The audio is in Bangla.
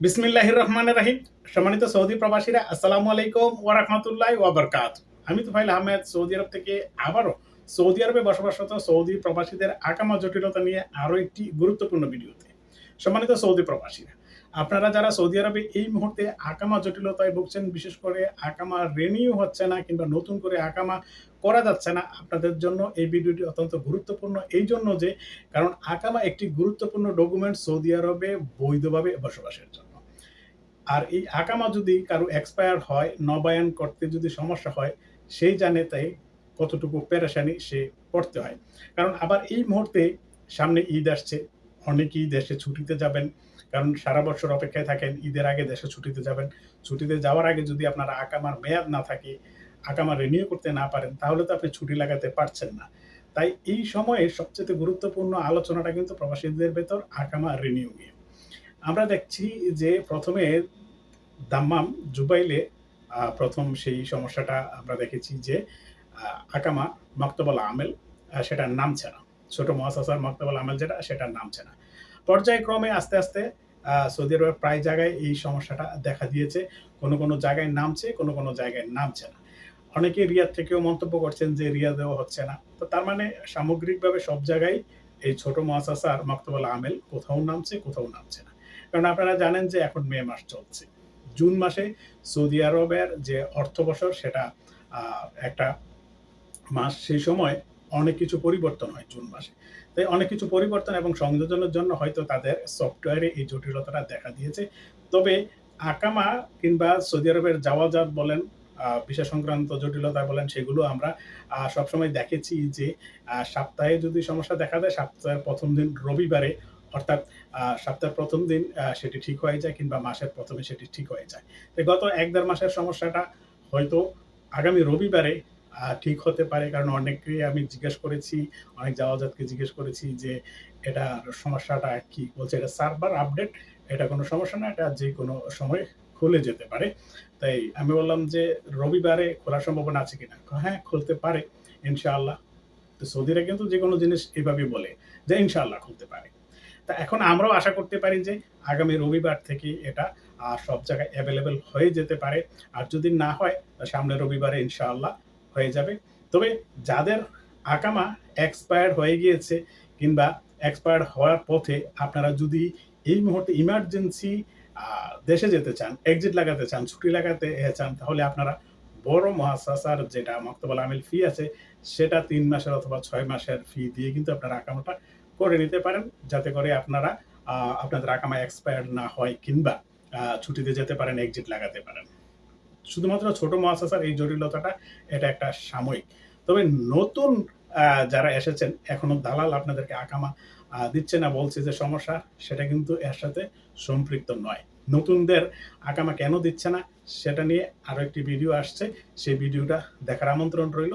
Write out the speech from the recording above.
বিসমিল্লাহির রহমানের রাহিম। সম্মানিত সৌদি প্রবাসীরা, আসসালামু আলাইকুম ওয়া রাহমাতুল্লাহি ওয়া বারাকাতুহু। আমি তুফাইল আহমেদ, সৌদি আরব থেকে আবারও সৌদি আরবে বসবাসরত সৌদি প্রবাসীদের আকামা জটিলতা নিয়ে আরও একটি গুরুত্বপূর্ণ ভিডিওতে। সম্মানিত সৌদি প্রবাসীরা, আপনারা যারা সৌদি আরবে এই মুহূর্তে আকামা জটিলতায় ভুগছেন, বিশেষ করে আকামা রেনিউ হচ্ছে না কিংবা নতুন করে আকামা করা যাচ্ছে না, আপনাদের জন্য এই ভিডিওটি অত্যন্ত গুরুত্বপূর্ণ। এই জন্য যে, কারণ আকামা একটি গুরুত্বপূর্ণ ডকুমেন্ট সৌদি আরবে বৈধভাবে বসবাসের জন্য। আর এই আকামা যদি কারও এক্সপায়ার হয়, নবায়ন করতে যদি সমস্যা হয় সেই জানে তাই কতটুকু পেরেশানি সে পড়তে হয়। কারণ আবার এই মুহূর্তে সামনে ঈদ আসছে, অনেকেই দেশে ছুটিতে যাবেন, কারণ সারা বছর অপেক্ষায় থাকেন, ঈদের আগে দেশে ছুটিতে যাবেন। ছুটিতে যাওয়ার আগে যদি আপনার আকামার মেয়াদ না থাকে আকামা রিনিউ করতে না পারেন, তাহলে তো আপনি ছুটি লাগাতে পারছেন না। তাই এই সময়ে সবচেয়ে গুরুত্বপূর্ণ আলোচনাটা কিন্তু প্রবাসীদের ভেতর আকামা রিনিউ নিয়ে আমরা দেখছি যে প্রথমে দাম্মাম জুবাইলে প্রথম সেই সমস্যাটা আমরা দেখেছি যে আকামা মক্তবল আমেল আহ, সেটা নামছে না ছোট মহাসাসার মক্তবল আমেল যেটা সেটা নামছে না পর্যায়ক্রমে আস্তে আস্তে সৌদি আরবের প্রায় জায়গায় এই সমস্যাটা দেখা দিয়েছে। কোনো কোনো জায়গায় নামছে কোনো কোনো জায়গায় নামছে না। অনেকে রিয়াদ থেকেও মন্তব্য করছেন যে রিয়াদেও হচ্ছে না। তো তার মানে সামগ্রিকভাবে সব জায়গায় এই ছোট মহাসাসার মক্তবল আমেল কোথাও নামছে কোথাও নামছে না। কারণ আপনারা জানেন যে এখন মে মাস চলছে। জুন মাসে সৌদি আরবের যে অর্থ বছর সেটা একটা মাস, সেই সময় অনেক কিছু পরিবর্তন হয় জুন মাসে। তাই অনেক কিছু পরিবর্তন এবং সংযোজনের জন্য হয়তো তাদের সফটওয়্যারে এই জটিলতাটা দেখা দিয়েছে। তবে আকামা কিংবা সৌদি আরবের যাওয়া যাওয়াজাত বলেন ভিসা সংক্রান্ত জটিলতা বলেন, সেগুলো আমরা সবসময় দেখেছি যে সপ্তাহে যদি সমস্যা দেখা দেয়, সপ্তাহের প্রথম দিন রবিবারে অর্থাৎ সপ্তাহের প্রথম দিন সেটি ঠিক হয়ে যায় কিংবা মাসের প্রথমে সেটি ঠিক হয়ে যায়। তো গত এক দেড় মাসের সমস্যাটা হয়তো আগামী রবিবারে ঠিক হতে পারে। কারণ অনেককে আমি জিজ্ঞেস করেছি, অনেক যাওয়াজাতকে জিজ্ঞেস করেছি যে, এটা সমস্যাটা কি? বলছে, এটা সার্ভার আপডেট, এটা কোনো সমস্যা না, এটা যে কোনো সময় খুলে যেতে পারে। তাই আমি বললাম যে, রবিবারে খোলার সম্ভাবনা আছে কিনা? হ্যাঁ খুলতে পারে, ইনশাআল্লাহ। তো সৌদিরা কিন্তু যে কোনো জিনিস এইভাবেই বলে যে, ইনশাআল্লাহ খুলতে পারে। তা এখন আমরাও আশা করতে পারি যে আগামী রবিবার থেকে এটা আহ, সব জায়গায় অ্যাভেলেবেল হয়ে যেতে পারে। আর যদি না হয় তা সামনের রবিবারে ইনশাআল্লাহ হয়ে যাবে। তবে যাদের আকামা এক্সপায়ার হয়ে গিয়েছে কিংবা এক্সপায়ার হওয়ার পথে আপনারা যদি এই মুহূর্তে ইমার্জেন্সি দেশে যেতে চান এক্সিট লাগাতে চান ছুটি লাগাতে চান তাহলে আপনারা বড় মহাসাসার যেটা মক্তবাল আমিল ফি আছে সেটা তিন মাসের অথবা ছয় মাসের ফি দিয়ে কিন্তু আপনারা আকামাটা করে নিতে পারেন, যাতে করে আপনারা আপনাদের আকামা এক্সপায়ার না হয় কিংবা ছুটিতে যেতে পারেন এক্সিট লাগাতে পারেন। শুধুমাত্র ছোট মহাসাসার এই জটিলতাটা, এটা একটা সাময়িক। তবে নতুন যারা এসেছেন, এখনও দালাল আপনাদেরকে আকামা দিচ্ছে না, বলছে যে সমস্যা, সেটা কিন্তু এর সাথে সম্পৃক্ত নয়। নতুনদের আকামা কেন দিচ্ছে না, সেটা নিয়ে আরও একটি ভিডিও আসছে। সেই ভিডিওটা দেখার আমন্ত্রণ রইল।